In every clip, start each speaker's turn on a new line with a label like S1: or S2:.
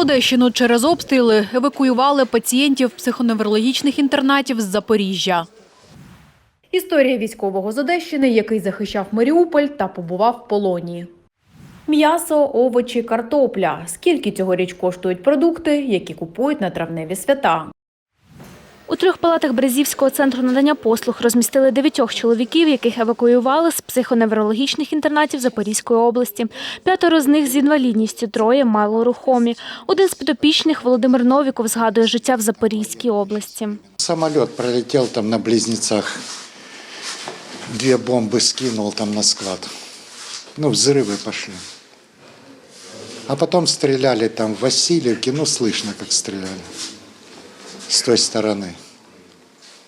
S1: Одещину через обстріли евакуювали пацієнтів психоневрологічних інтернатів з Запоріжжя. Історія військового з Одещини, який захищав Маріуполь та побував в полоні. М'ясо, овочі, картопля. Скільки цьогоріч коштують продукти, які купують на травневі свята?
S2: У трьох палатах Березівського центру надання послуг розмістили дев'ятьох чоловіків, яких евакуювали з психоневрологічних інтернатів Запорізької області. П'ятеро з них з інвалідністю, троє малорухомі. Один з підопічних Володимир Новіков згадує життя в Запорізькій області.
S3: Самолет пролетел там на близнецах. Две бомбы скинул там на склад. Ну, взрывы пошли. А потом стреляли там в Васильевке, ну, слышно, как стреляли. С той стороны.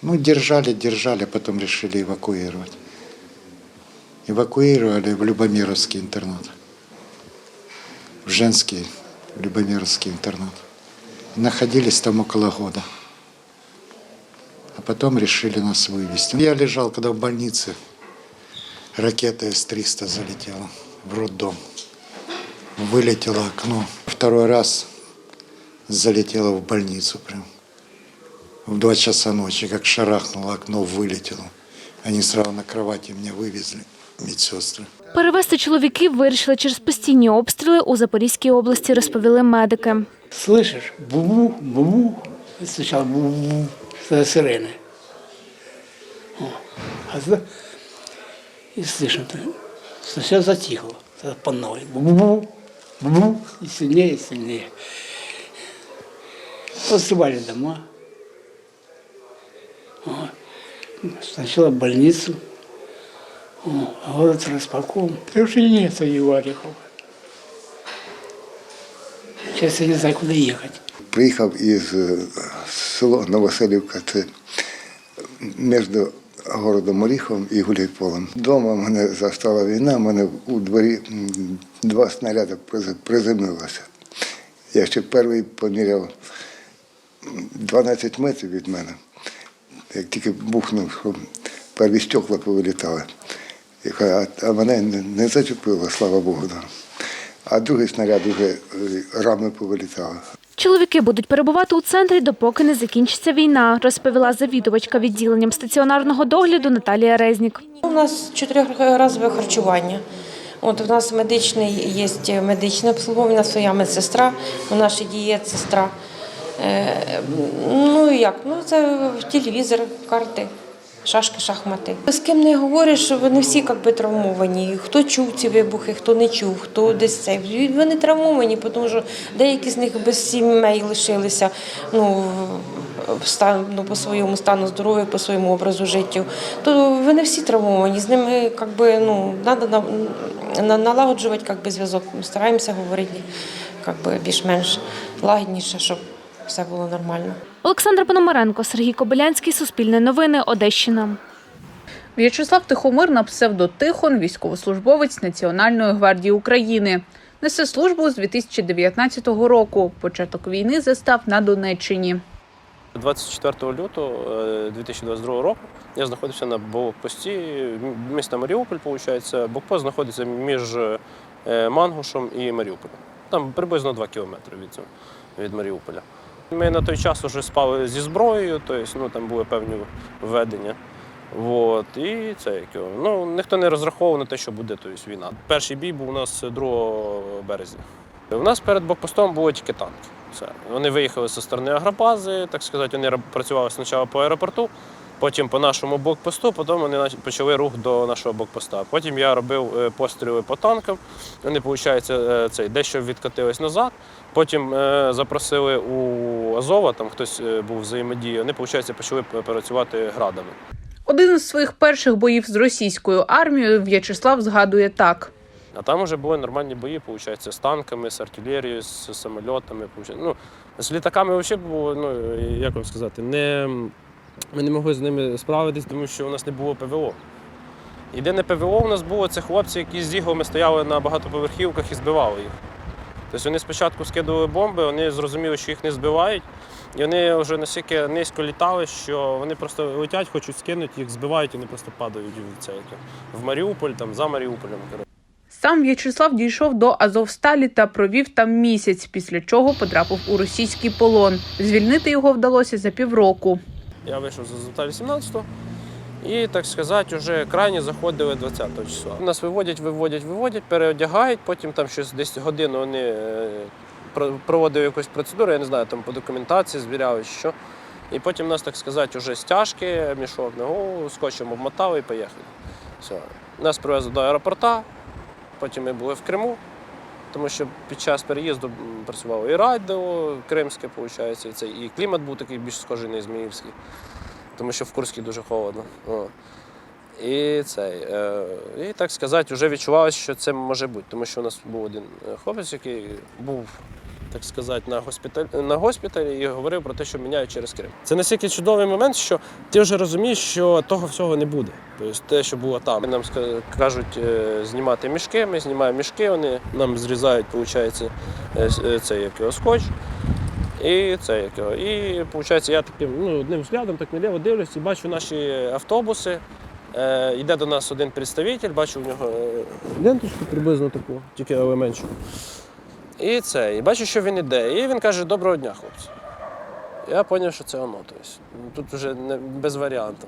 S3: Ну, держали, держали, потом решили эвакуировать. Эвакуировали в Любомировский интернат. В женский Любомировский интернат. Находились там около года. А потом решили нас вывести. Я лежал, когда в больнице, ракета С-300 залетела в роддом. Вылетело окно. Второй раз залетела в больницу прям. В два часа ночи, как шарахнуло, окно вылетело. Они сразу на кровати меня вывезли, медсестры.
S2: Перевезти чоловіків вирішили через постійні обстріли у Запорізькій області, розповіли медики.
S4: Слышишь, бу-бу, бу-бу, сначала бу-бу, это сирены. О, а за- и слышно, то сначала затихло, тогда по новой, бу-бу, бу-бу, и сильнее, и сильнее. Посрывали дома. Сначала в больницу, город распаком. Ты уже нет Еварихова. Сейчас я не знаю, куда ехать.
S5: Приїхав із е, село Новоселівка, це між городом Оріховим і Гуляйполем. Дома мене застала війна, мене у дворі два снаряди приз- приземлилося. Я ще перший поміряв 12 метрів від мене. Як тільки бухнув, що перві стекла повилітали. А, а мене не, зачепило, слава Богу. А другий снаряд вже е, рами повилітали.
S2: Чоловіки будуть перебувати у центрі, допоки не закінчиться війна, розповіла завідувачка відділенням стаціонарного догляду Наталія Резнік.
S6: У нас чотирьохразове харчування. От у нас медичний є медичне обслуговування, своя медсестра, у нас ще дієтсестра. Е, Ну як? Ну це телевізор, карти, шашки, шахмати. З ким не говориш, вони всі як би травмовані. Хто чув ці вибухи, хто не чув, хто десь це. Вони травмовані, тому що деякі з них без сімей лишилися. Ну, ну, по своєму стану здоров'я, по своєму образу життя, то вони всі травмовані. З ними як би, ну, треба на, на, налагоджувати зв'язок. Ми стараємося говорити як би, більш-менш лагідніше, щоб все було нормально.
S2: Олександр Пономаренко, Сергій Кобилянський, Суспільне новини, Одещина.
S7: В'ячеслав Тихомир на псевдо Тихон, військовослужбовець Національної гвардії України. Несе службу з 2019 року. Початок війни застав на Донеччині.
S8: 24 лютого е, 2022 року я знаходився на блокпості міста Маріуполь. Виходить, блокпост знаходиться між е, Мангушем і Маріуполем. Там приблизно 2 кілометри від, цього- від Маріуполя. Ми на той час вже спали зі зброєю, тобто ну, там були певні введення. От, і це як його, ну, ніхто не розраховував на те, що буде тобто, війна. Перший бій був у нас 2 березня. У нас перед блокпостом були тільки танки. Все. Вони виїхали зі сторони агробази, так сказати, вони працювали спочатку по аеропорту, потім по нашому блокпосту, потім вони почали рух до нашого блокпоста. Потім я робив е, постріли по танкам. Вони, виходить, е, цей, дещо відкатились назад. Потім е, запросили у Азова, там хтось був взаємодії, вони, виходить, почали працювати градами.
S7: Один із своїх перших боїв з російською армією В'ячеслав згадує так.
S8: А там вже були нормальні бої, виходить, з танками, з артилерією, з самольотами. Ну, з літаками взагалі було, ну, як вам сказати, не, ми не могли з ними справитись, тому що у нас не було ПВО. Єдине ПВО у нас було це хлопці, які з іглами стояли на багатоповерхівках і збивали їх. Тобто вони спочатку скидували бомби, вони зрозуміли, що їх не збивають, і вони вже настільки низько літали, що вони просто летять, хочуть скинути, їх збивають, і вони просто падають в, це, в Маріуполь, там, за Маріуполем.
S7: Сам В'ячеслав дійшов до Азовсталі та провів там місяць, після чого потрапив у російський полон. Звільнити його вдалося за півроку.
S8: Я вийшов з Азовсталі 17-го і, так сказати, вже крайні заходили 20-го числа. Нас виводять, виводять, виводять, переодягають, потім там щось десь годину вони е, проводили якусь процедуру, я не знаю, там по документації звіряли, чи що. І потім нас, так сказати, вже стяжки, мішок на голову, скотчем обмотали і поїхали. Все. Нас привезли до аеропорта, потім ми були в Криму, тому що під час переїзду працювало і радіо кримське, виходить, і, це, і клімат був такий більш схожий на Ізмаїльський, тому що в Курській дуже холодно. О. І цей, е, і так сказати, вже відчувалося, що це може бути, тому що у нас був один е, хлопець, який був, так сказати, на госпіталі, на госпіталі і говорив про те, що міняють через Крим. Це настільки чудовий момент, що ти вже розумієш, що того всього не буде. Тобто те, що було там. Нам кажуть е, знімати мішки, ми знімаємо мішки, вони нам зрізають, виходить, цей як його скотч. І це як. І виходить, я таким ну, одним взглядом так наліво дивлюсь і бачу наші автобуси. Е, йде до нас один представитель, бачу в нього е, ленточку приблизно таку, тільки але меншу. І це, і бачу, що він іде. І він каже: Доброго дня, хлопці. Я зрозумів, що це воно. Ну, тут вже не, без варіанту.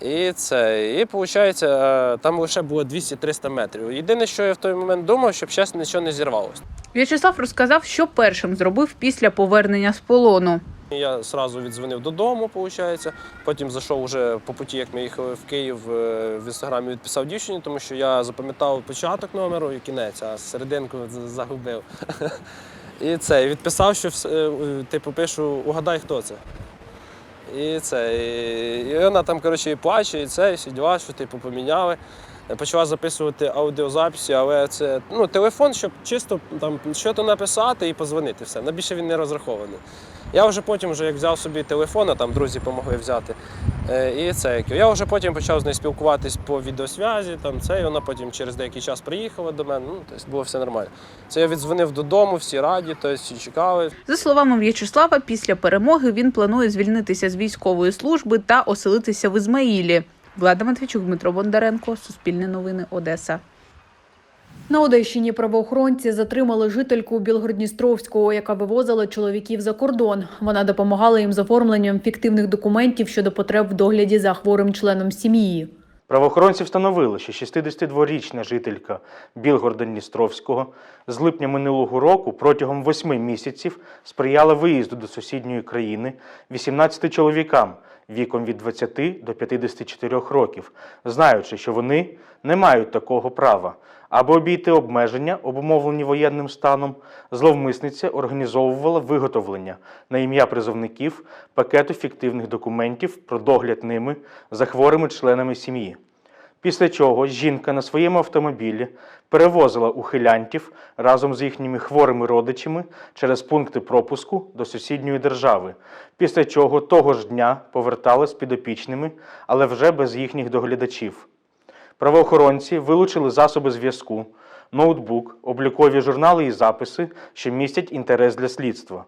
S8: І це, і виходить, е, там лише було 200-300 метрів. Єдине, що я в той момент думав, щоб зараз нічого не зірвалося.
S7: В'ячеслав розказав, що першим зробив після повернення з полону.
S8: Я одразу віддзвонив додому, виходить. Потім зайшов уже по путі, як ми їхали в Київ е, в інстаграмі, відписав дівчині, тому що я запам'ятав початок номеру і кінець, а серединку загубив. І це, відписав, що е, типу пишу, угадай, хто це. І це. І, і вона там, коротше, і плаче, і це, і всі діла, що типу поміняли. Почала записувати аудіозаписи, але це ну, телефон, щоб чисто там щось написати і позвонити. Все. На більше він не розрахований. Я вже потім, вже, як взяв собі телефон, а там друзі допомогли взяти. е, І це я вже потім почав з нею спілкуватись по відеосвязі. Там це, і вона потім через деякий час приїхала до мене. Ну, тобто було все нормально. Це я віддзвонив додому, всі раді, тобто всі чекали.
S7: За словами В'ячеслава, після перемоги він планує звільнитися з військової служби та оселитися в Ізмаїлі. Влада Матвійчук, Дмитро Бондаренко, Суспільне новини, Одеса.
S1: На Одещині правоохоронці затримали жительку Білгородністровського, яка вивозила чоловіків за кордон. Вона допомагала їм з оформленням фіктивних документів щодо потреб в догляді за хворим членом сім'ї.
S9: Правоохоронці встановили, що 62-річна жителька Білгорода-Дністровського з липня минулого року протягом восьми місяців сприяла виїзду до сусідньої країни 18 чоловікам віком від 20 до 54 років, знаючи, що вони не мають такого права. Аби обійти обмеження, обумовлені воєнним станом, зловмисниця організовувала виготовлення на ім'я призовників пакету фіктивних документів про догляд ними за хворими членами сім'ї. Після чого жінка на своєму автомобілі перевозила ухилянтів разом з їхніми хворими родичами через пункти пропуску до сусідньої держави, після чого того ж дня повертали з підопічними, але вже без їхніх доглядачів. Правоохоронці вилучили засоби зв'язку, ноутбук, облікові журнали і записи, що містять інтерес для слідства,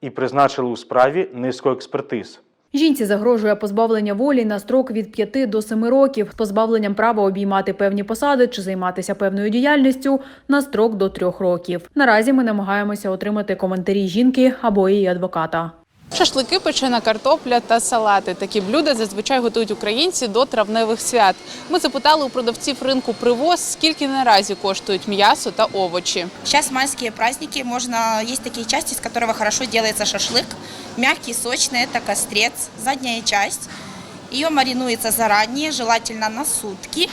S9: і призначили у справі низку експертиз.
S1: Жінці загрожує позбавлення волі на строк від 5 до 7 років позбавленням права обіймати певні посади чи займатися певною діяльністю на строк до 3 років. Наразі ми намагаємося отримати коментарі жінки або її адвоката.
S10: Шашлики, печена картопля та салати. Такі блюда зазвичай готують українці до травневих свят. Ми запитали у продавців ринку привоз, скільки наразі коштують м'ясо та овочі.
S11: Сейчас майские праздники, можно есть такие части, из которого хорошо делается шашлык. Мягкий, сочный, это кострец, задняя часть. Ее маринуется заранее, желательно на сутки.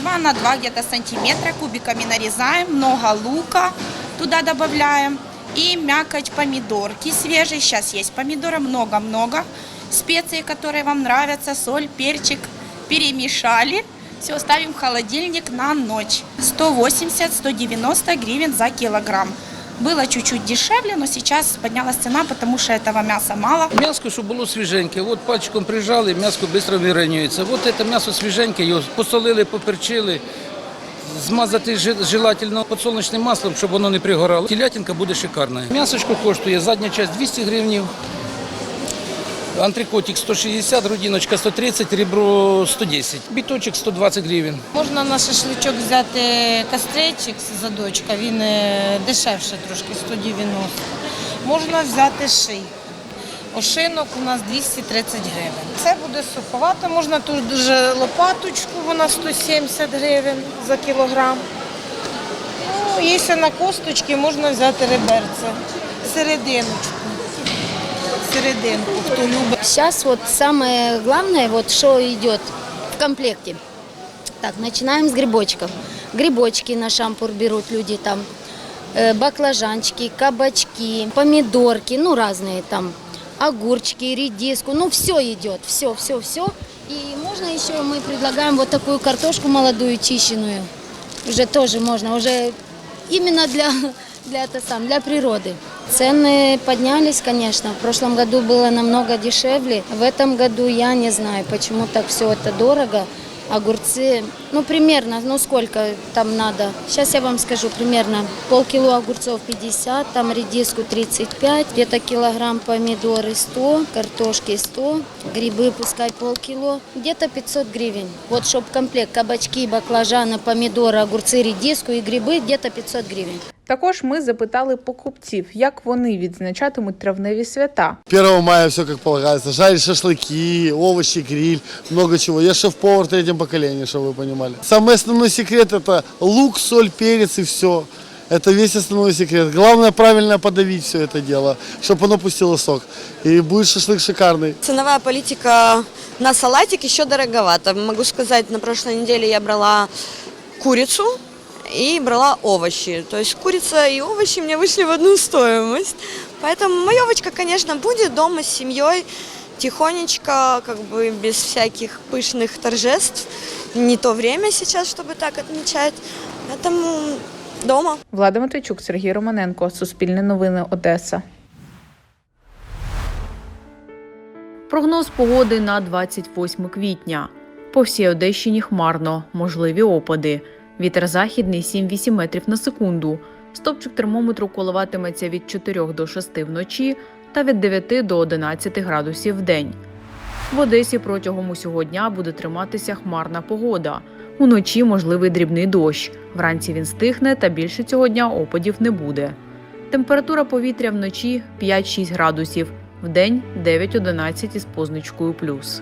S11: 2 на 2 где-то сантиметра кубиками нарезаем, много лука туда добавляем. И мякоть помидорки свежие, сейчас есть помидора много-много. Специи, которые вам нравятся, соль, перчик, перемешали. Все, ставим в холодильник на ночь. 180-190 гривен за килограмм. Было чуть-чуть дешевле, но сейчас поднялась цена, потому что этого мяса мало.
S12: М'яско, щоб було свіженьке. От пальчиком прижали, м'яско швидко вирівнюється. От це м'ясо свіженьке, його посолили, поперчили, Змазати желательно подсолнечним маслом, щоб воно не пригорало. Телятинка буде шикарна. М'ясочко коштує задня частина 200 гривень, Антрикотик 160, грудиночка 130, ребро 110. Біточок 120 гривень.
S13: Можна на шашличок взяти кастречик з задочка, він е, дешевше трошки, 190. Можна взяти ший. Ошинок у нас 230 гривень. Це буде суховато, можна тут дуже лопаточку, вона 170 гривень за кілограм. Ну, якщо на косточки, можна взяти реберце, серединочку. Серединку, хто любить.
S14: Сейчас вот самое главное, вот что идет в комплекте. Так, начинаем с грибочков. Грибочки на шампур берут люди там, э, баклажанчики, кабачки, помидорки, ну разные там, огурчики, редиску, ну все идет, все, все, все. И можно еще мы предлагаем вот такую картошку молодую, чищенную. Уже тоже можно, уже именно для, для, это сам, для природы. Цены поднялись, конечно. В прошлом году было намного дешевле. В этом году я не знаю, почему так все это дорого. Огурцы, ну примерно, ну сколько там надо. Сейчас я вам скажу, примерно полкило огурцов 50, там редиску 35, где-то килограмм помидоры 100, картошки 100, грибы пускай полкило, где-то 500 гривен. Вот чтоб комплект кабачки, баклажаны, помидоры, огурцы, редиску и грибы где-то 500 гривен.
S7: Також ми запитали покупців, як вони відзначатимуть травневі свята.
S15: 1 мая все как полагается. Жарить шашлыки, овощи, гриль, много чего. Я шеф-повар в третьем поколении, чтобы вы понимали. Самый основной секрет это лук, соль, перец и все. Это весь основной секрет. Главное правильно подавить все это дело, чтобы оно пустило сок. И будет шашлык шикарный.
S16: Ценовая политика на салатик еще дороговато. Могу сказать, на прошлой неделе я брала курицу и брала овощи. То есть курица и овощи мне вышли в одну стоимость. Поэтому маевочка, конечно, будет дома с семьей, тихонечко, как бы без всяких пышных торжеств. Не то время сейчас, чтобы так отмечать. Поэтому дома.
S7: Влада Матвійчук, Сергій Романенко, Суспільне новини, Одеса.
S1: Прогноз погоди на 28 квітня. По всій Одещині хмарно, можливі опади. Вітер західний 7-8 метрів на секунду. Стопчик термометру коливатиметься від 4 до 6 вночі та від 9 до 11 градусів в день. В Одесі протягом усього дня буде триматися хмарна погода. Уночі можливий дрібний дощ. Вранці він стихне та більше цього дня опадів не буде. Температура повітря вночі 5-6 градусів, вдень 9-11 із позначкою плюс.